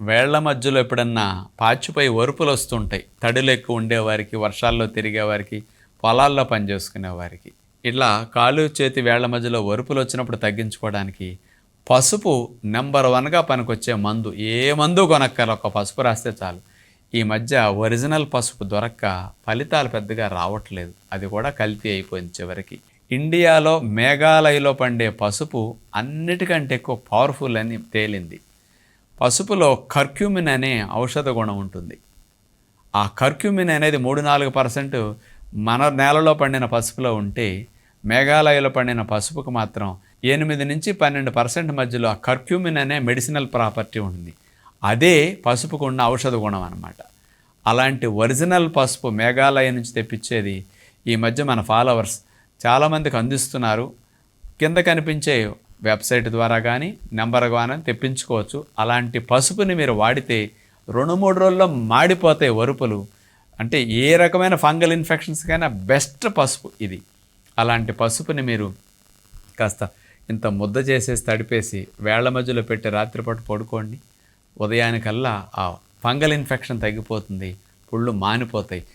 వేళ్ళ మధ్యలో ఎప్పుడన్నా పాచిపోయి ఒరుపులు వస్తుంటాయి తడులు ఎక్కువ ఉండేవారికి వర్షాల్లో తిరిగేవారికి పొలాల్లో పనిచేసుకునేవారికి. ఇట్లా కాలు చేతి వేళ్ళ మధ్యలో ఒరుపులు వచ్చినప్పుడు తగ్గించుకోవడానికి పసుపు నెంబర్ వన్గా పనికొచ్చే మందు. ఏ మందు కొనక్కర్ ఒక పసుపు రాస్తే చాలు. ఈ మధ్య ఒరిజినల్ పసుపు దొరక్క ఫలితాలు పెద్దగా రావట్లేదు. అది కూడా కల్తీ అయిపోయింది చివరికి. ఇండియాలో మేఘాలయలో పండే పసుపు అన్నిటికంటే ఎక్కువ పవర్ఫుల్ అని తేలింది. పసుపులో కర్క్యూమిన్ అనే ఔషధ గుణం ఉంటుంది. ఆ కర్క్యూమిన్ అనేది మూడు నాలుగు పర్సెంట్ మన నేలలో పండిన పసుపులో ఉంటే మేఘాలయలో పండిన పసుపుకు మాత్రం ఎనిమిది నుంచి పన్నెండు పర్సెంట్ మధ్యలో ఆ కర్క్యూమిన్ అనే మెడిసినల్ ప్రాపర్టీ ఉంది అదే పసుపుకు ఉన్న ఔషధ గుణం అన్నమాట. అలాంటి ఒరిజినల్ పసుపు మేఘాలయ నుంచి తెప్పించేది ఈ మధ్య మన ఫాలోవర్స్ చాలామందికి అందిస్తున్నారు. కింద కనిపించే వెబ్సైట్ ద్వారా కానీ నెంబర్ కానీ తెప్పించుకోవచ్చు. అలాంటి పసుపుని మీరు వాడితే రెండు మూడు రోజుల్లో మాడిపోతాయి వరుపులు. అంటే ఏ రకమైన ఫంగల్ ఇన్ఫెక్షన్స్ కైనా బెస్ట్ పసుపు ఇది. అలాంటి పసుపుని మీరు కాస్త ఇంత ముద్ద చేసేసి తడిపేసి వేళ్ళ మధ్యలో పెట్టి రాత్రిపూట పడుకోండి. ఉదయానికల్లా ఆ ఫంగల్ ఇన్ఫెక్షన్ తగ్గిపోతుంది. పుళ్ళు మానిపోతాయి.